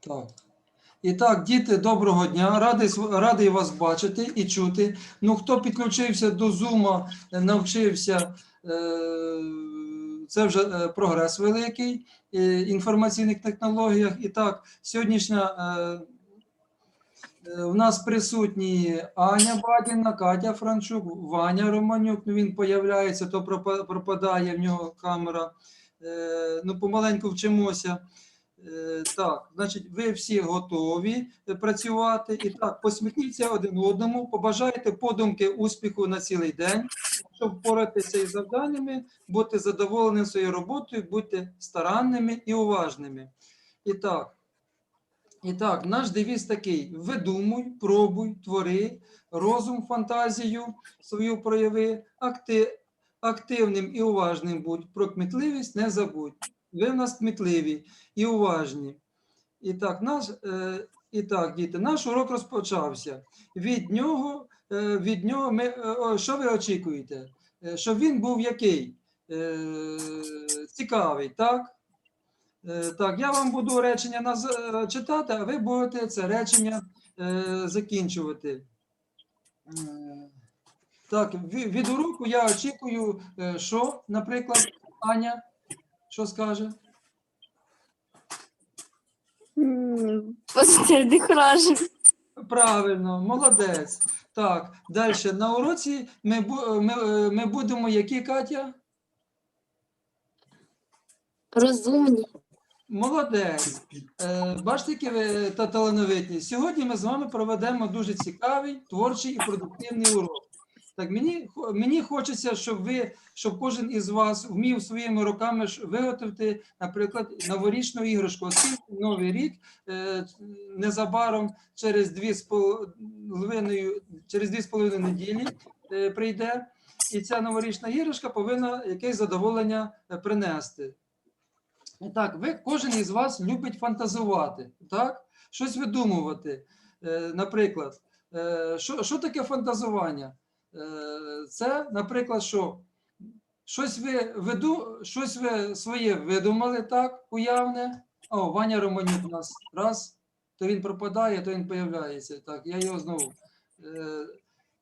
Так. І так, діти, доброго дня. Радий, радий вас бачити і чути. Ну, хто підключився до Zoom, е, навчився, е, це вже е, прогрес великий е, інформаційних технологіях. І так, сьогоднішня у нас присутні Аня Бадіна, Катя Франчук, Ваня Романюк. Ну, він появляється, то пропа- пропадає в нього камера. Ну, помаленьку вчимося. Е, Так, значить, ви всі готові е, працювати. І так, посміхніться один одному, побажайте подумки успіху на цілий день, щоб впоратися із завданнями, бути задоволеним своєю роботою, бути старанними і уважними. І так, і так, наш девіз такий: видумуй, пробуй, твори, розум, фантазію свою прояви, акти, активним і уважним будь, про кмітливість не забудь. Ви в нас кмітливі і уважні. І так, наш, е, і так, діти, наш урок розпочався. Від нього, е, від нього ми, е, що ви очікуєте? Е, щоб він був який? Е, цікавий, так? Е, так, я вам буду речення наз- е, читати, а ви будете це речення е, закінчувати. Е, так, ві- від уроку я очікую, е, що, наприклад, Аня, що скаже? М, Позитивних вражень. Правильно, молодець. Так, далі. На уроці ми, ми, е, ми будемо які, Катя? Розумні. Молодець. Е, Бачите, які ви та талановиті. Сьогодні ми з вами проведемо дуже цікавий, творчий і продуктивний урок. Так, мені, мені хочеться, щоб ви, щоб кожен із вас вмів своїми руками виготовити, наприклад, новорічну іграшку. Оскільки новий рік е, незабаром через дві з половиною, через дві з половиною неділі е, прийде, і ця новорічна іграшка повинна якесь задоволення е, принести. Так, ви кожен із вас любить фантазувати, так? Щось видумувати. Наприклад, що, що таке фантазування? Е, це, наприклад, що щось ви виду, щось ви своє видумали, так, уявне. О, Ваня Романюк у нас раз, то він пропадає, то він появляється. Так, я його знову. Е,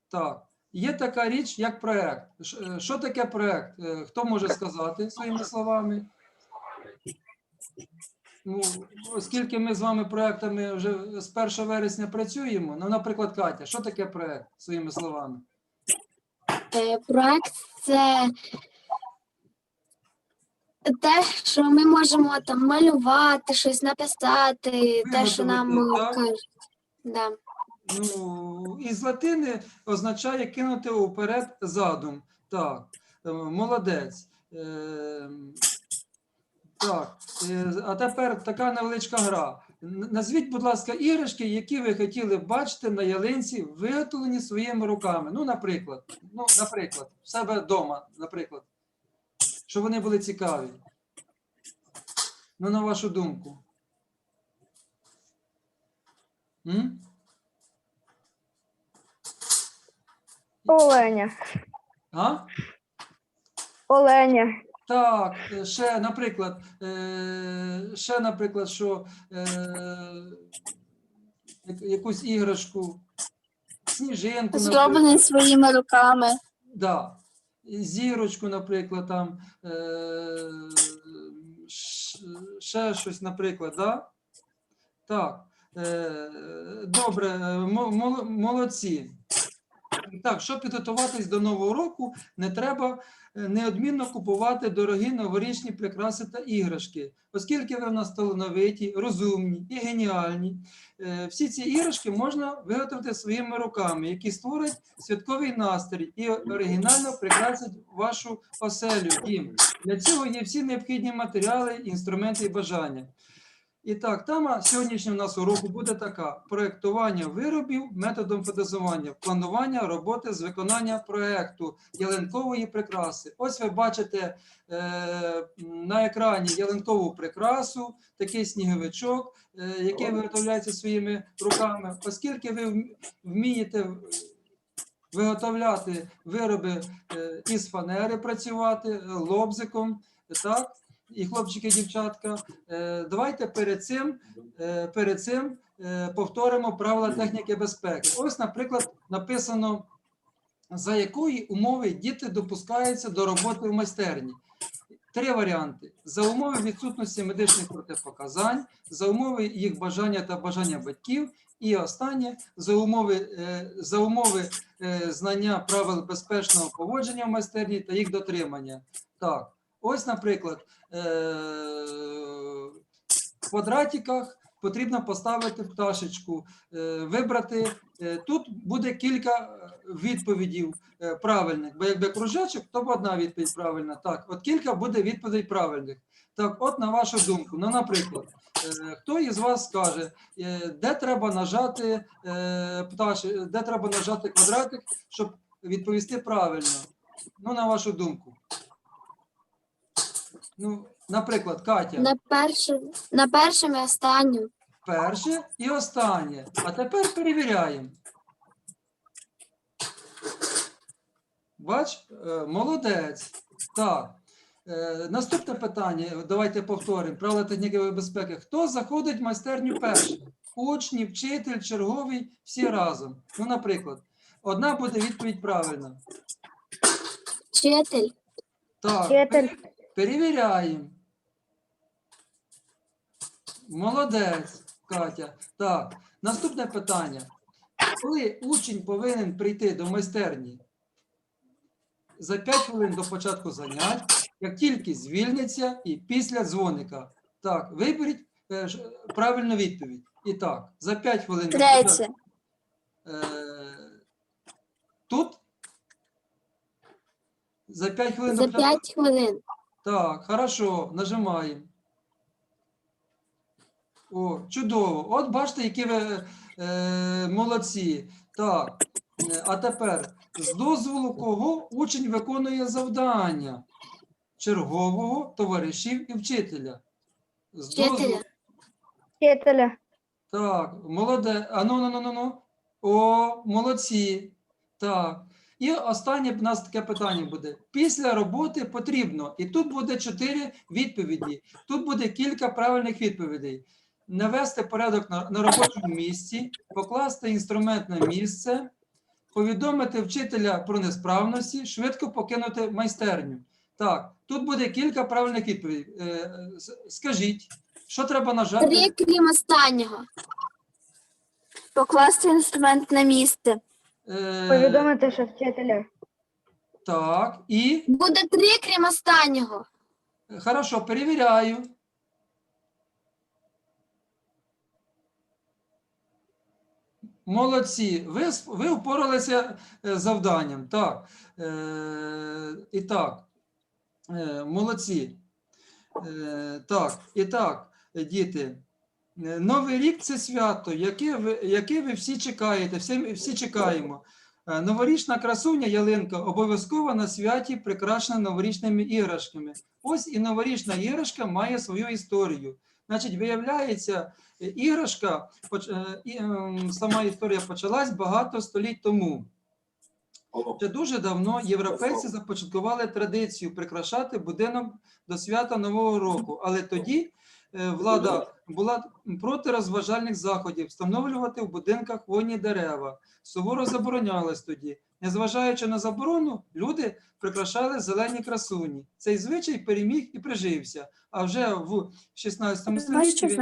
так. Є така річ, як проект. Е, Що таке проект? Хто може сказати своїми словами? Ну, оскільки ми з вами проектами вже з 1 вересня працюємо, ну, наприклад, Катя, що таке проект своїми словами? Е, Проект це те, що ми можемо там малювати, щось написати, те, що нам так? кажуть. Да. Ну, із латини означає кинути уперед задум. Так, е, молодець. Е, Так, е, а тепер така невеличка гра. Назвіть, будь ласка, іграшки, які ви хотіли бачити на ялинці, виготовлені своїми руками. Ну, наприклад, ну, наприклад, в себе вдома, наприклад, щоб вони були цікаві. Ну, на вашу думку. М? Оленя. А? Оленя. Так, е, ще, наприклад, е, ще, наприклад, що е, якусь іграшку, сніжинку, Зроблений своїми руками. да, зірочку, наприклад, там, ще щось, наприклад, да? Так, добре, молодці. Так, щоб підготуватись до нового року, не треба е, неодмінно купувати дорогі новорічні прикраси та іграшки, оскільки ви в розумні і геніальні. е, Всі ці іграшки можна виготовити своїми руками, які створять святковий настрій і оригінально прикрасять вашу оселю. І для цього є всі необхідні матеріали, інструменти і бажання. І так, тема сьогоднішнього у нас уроку буде така: проєктування виробів методом фотозування, планування роботи з виконання проєкту ялинкової прикраси. Ось ви бачите е, на екрані ялинкову прикрасу, такий сніговичок, е, який виготовляється своїми руками. Оскільки ви вмієте виготовляти вироби е, із фанери, працювати е, лобзиком, так? І хлопчики, дівчатка, е, давайте перед цим, е, перед цим е, повторимо правила техніки безпеки. Ось, наприклад, написано, за якої умови діти допускаються до роботи в майстерні. Три варіанти: за умови відсутності медичних протипоказань, за умови їх бажання та бажання батьків, і останнє за умови, за умови знання правил безпечного поводження в майстерні та їх дотримання. Так, ось, наприклад, е, в квадратиках потрібно поставити пташечку, е, вибрати. е, Тут буде кілька відповідей е, правильних, бо якби кружечок, то б одна відповідь правильна. Так, от кілька буде відповідей правильних. Так, от на вашу думку, ну, наприклад, хто із вас скаже, де треба нажати е, де треба нажати квадратик, щоб відповісти правильно? Ну, на вашу думку. Ну, наприклад, Катя, На перше, на першому і останню. перше і останнє. А тепер перевіряємо. Бач, е, молодець. Так. Е, Наступне питання. Давайте повторимо. Правила техніки безпеки. Хто заходить в майстерню першим? Учні, вчитель, черговий, всі разом. Ну, наприклад, одна буде відповідь правильна. Вчитель. Так, Вчитель. Перевіряємо. Молодець, Катя. Так, наступне питання. Коли учень повинен прийти до майстерні за 5 хвилин до початку занять, як тільки звільниться і після дзвоника. Так, виберіть е, правильну відповідь. І так, за 5 хвилин. Третє. Е, Тут? За 5 хвилин до За початку. 5 хвилин. Так, хорошо, нажимаємо. О, чудово. От бачите, які ви е, молодці. Так. е, А тепер з дозволу кого учень виконує завдання? Чергового, товаришів і вчителя. З Вчителя. Вчителя. так, молоде. А ну, ну, ну, ну, ну. О, молодці. Так. І останнє в нас таке питання буде. Після роботи потрібно. І тут буде чотири відповіді. Тут буде кілька правильних відповідей. Навести порядок на, на робочому місці, покласти інструмент на місце, повідомити вчителя про несправності, швидко покинути майстерню. Так, тут буде кілька правильних відповідей. Е, скажіть, що треба нажати? Три крім останнього. Покласти інструмент на місце. Е, Повідомити, що вчителя. Так, і Буде три крім останнього. хорошо, перевіряю. Молодці, ви, ви впоралися е, з завданням. Так. Е, і так, е, молодці. Е, так, і так, е, діти. Е, Новий рік це свято, яке ви, яке ви всі чекаєте, всі, всі чекаємо. Е, Новорічна красуня ялинка обов'язково на святі прикрашена новорічними іграшками. Ось і новорічна іграшка має свою історію. Значить, виявляється, іграшка, е, ем, сама історія почалась багато століть тому. Ще дуже давно європейці започаткували традицію прикрашати будинок до свята Нового року, але тоді влада була проти розважальних заходів встановлювати в будинках хвойні дерева. Суворо заборонялось тоді. Незважаючи на заборону, люди прикрашали зелені красуні. Цей звичай переміг і прижився. А вже в 16 столітті він,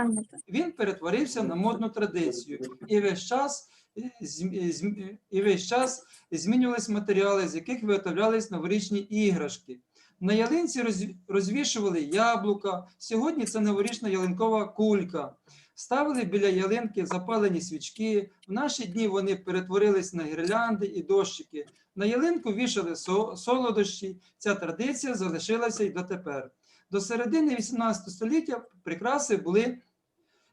він перетворився на модну традицію. І весь час е, зм- і весь час змінювались матеріали, з яких виготовлялись новорічні іграшки. На ялинці розвішували яблука. Сьогодні це новорічна ялинкова кулька. Ставили біля ялинки запалені свічки. В наші дні вони перетворились на гірлянди і дощики. На ялинку вішали солодощі. Ця традиція залишилася й дотепер. До середини 18 століття прикраси були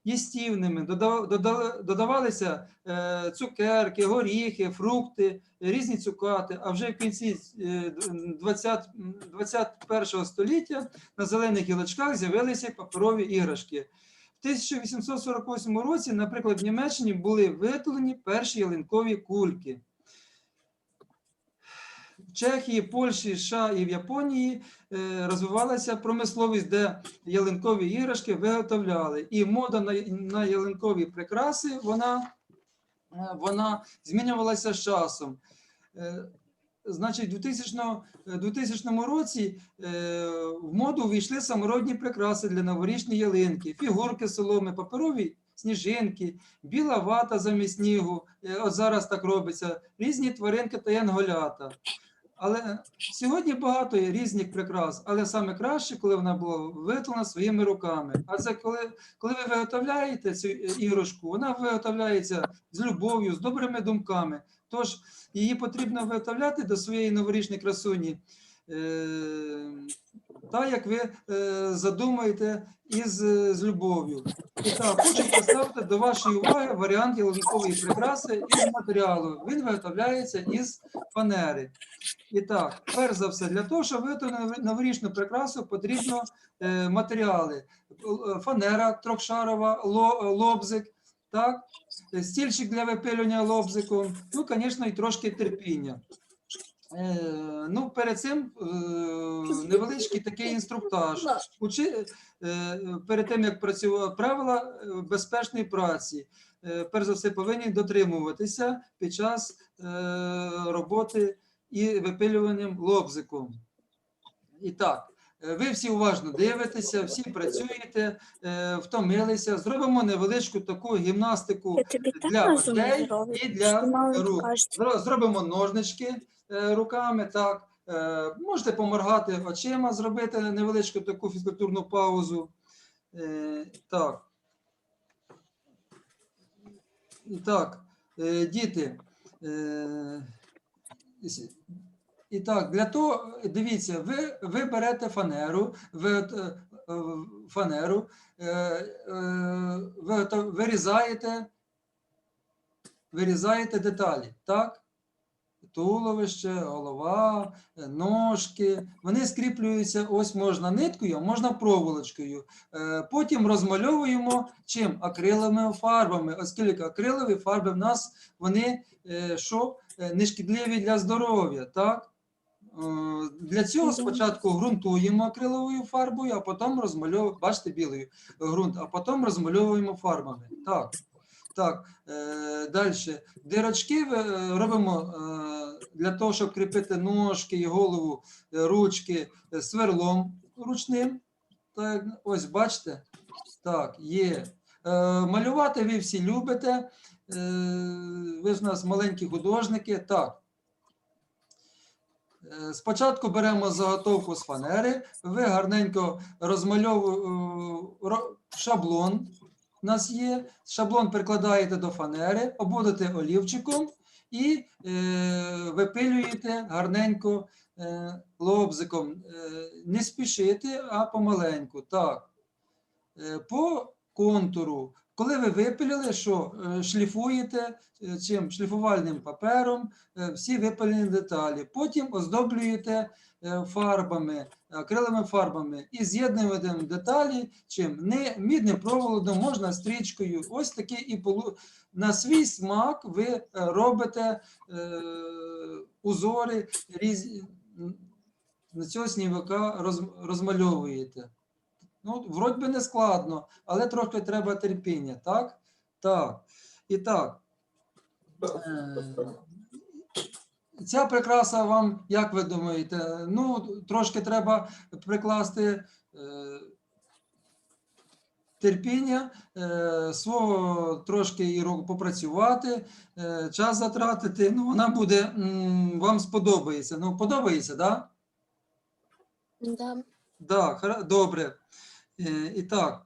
їстівними, дода- дода- додавалися е, цукерки, горіхи, фрукти, різні цукати. А вже в кінці е, 20, 21 століття на зелених гілочках з'явилися паперові іграшки. В 1848 році, наприклад, в Німеччині були виготовлені перші ялинкові кульки. Чехії, Польщі, США і в Японії е, розвивалася промисловість, де ялинкові іграшки виготовляли. І мода на, ялинкові прикраси вона, е, вона змінювалася з часом. Е, Значить, у 2000, е, 2000 році в моду увійшли самородні прикраси для новорічної ялинки, фігурки соломи, паперові сніжинки, біла вата замість снігу. От зараз так робиться, різні тваринки та янголята. Але сьогодні багато є різних прикрас, але саме краще, коли вона була виготовлена своїми руками. А це коли, коли ви виготовляєте цю іграшку, вона виготовляється з любов'ю, з добрими думками. Тож її потрібно виготовляти до своєї новорічної красуні. е, Та, як ви е, задумаєте, із е, з любов'ю. І так, хочу представити до вашої уваги варіант ялинкової прикраси із матеріалу. Він виготовляється із фанери. І так, перш за все, для того, щоб виготовити новорічну прикрасу, потрібно е, матеріали: фанера трьохшарова, лобзик, так, стільчик для випилювання лобзиком, ну, звісно, і трошки терпіння. Е, ну, перед цим е, невеличкий такий інструктаж. Учи, е, перед тим, як працювати правила безпечної праці, перш за все, повинні дотримуватися під час роботи і випилюванням лобзиком. І так, ви всі уважно дивитеся, всі працюєте, втомилися. Зробимо невеличку таку гімнастику для очей і для рук. Зробимо ножнички руками, так. Е, Можете поморгати очима, зробити невеличку таку фізкультурну паузу. Е, Так. І так, е, діти. е, І так, для того, дивіться, ви, ви берете фанеру, ви е, е, фанеру, е, е, ви вирізаєте, вирізаєте деталі, так? Туловище, голова, е, ножки. Вони скріплюються, ось можна ниткою, можна проволочкою. Е, Потім розмальовуємо чим? Акриловими фарбами, оскільки акрилові фарби в нас вони е, що? Е, не шкідливі для здоров'я, так? Для цього спочатку ґрунтуємо акриловою фарбою, а потім розмальовуємо, бачите, білою ґрунт, а потім розмальовуємо фарбами. Так. Так, е, далі. Дирочки е, робимо е, для того, щоб кріпити ножки і голову, ручки сверлом ручним. Так, ось бачите. Так, є. Малювати ви всі любите. Ви ж у нас маленькі художники. Так. Спочатку беремо заготовку з фанери, ви гарненько розмальовуєте шаблон. У нас є. Шаблон прикладаєте до фанери, обводите олівчиком і е, випилюєте гарненько е, лобзиком. Е, не спішити, а помаленьку. Так. Е, по контуру. Коли ви випилили, що е, шліфуєте е, чим шліфувальним папером е, всі випалені деталі. Потім оздоблюєте е, фарбами, акриловими фарбами і з'єднуєте деталі чим не мідним проволодом, можна стрічкою. Ось такі і полу... на свій смак ви е, робите е, узори різ... на цього снівака роз... розмальовуєте. Ну, вроді би не складно, але трохи треба терпіння, так? Так. І так. Е, Ця прикраса вам, як ви думаєте, ну, трошки треба прикласти е, терпіння, е, свого трошки і попрацювати, е, час затратити. Ну, вона буде, м, вам сподобається. Ну, подобається, так? Да? Да. Так, добре. Е, І так,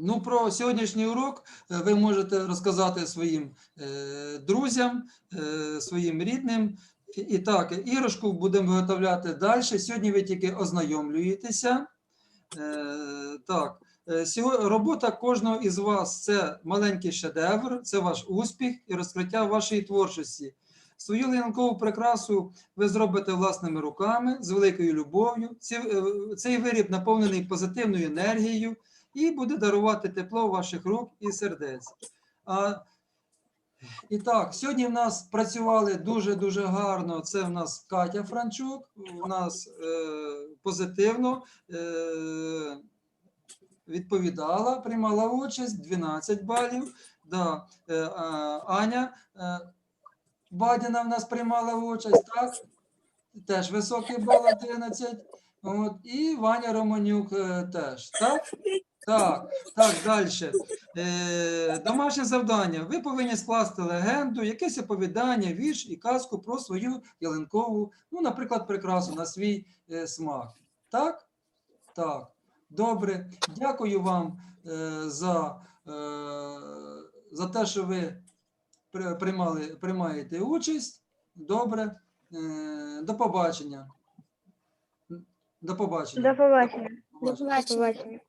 ну про сьогоднішній урок е, ви можете розказати своїм е, друзям, е, своїм рідним. І- так, іграшку будемо виготовляти далі. Сьогодні ви тільки ознайомлюєтеся. Е, Так, е, робота кожного із вас це маленький шедевр, це ваш успіх і розкриття вашої творчості. Свою лінкову прикрасу ви зробите власними руками з великою любов'ю. Е, Цей виріб наповнений позитивною енергією і буде дарувати тепло ваших рук і сердець. І так, сьогодні в нас працювали дуже-дуже гарно. Це в нас Катя Франчук, у нас е, позитивно е, відповідала, приймала участь 12 балів. Да, е, Аня е, Бадіна в нас приймала участь, так? Теж високий бал 11. От, і Ваня Романюк е, теж, так? Так, так, далі. Е, домашнє завдання. Ви повинні скласти легенду, якесь оповідання, вірш і казку про свою ялинкову, ну, наприклад, прикрасу на свій е, смак. Так? Так. Добре. Дякую вам е, за, е, за те, що ви приймали, приймаєте участь. Добре. Е, до побачення. До побачення. До побачення. До побачення.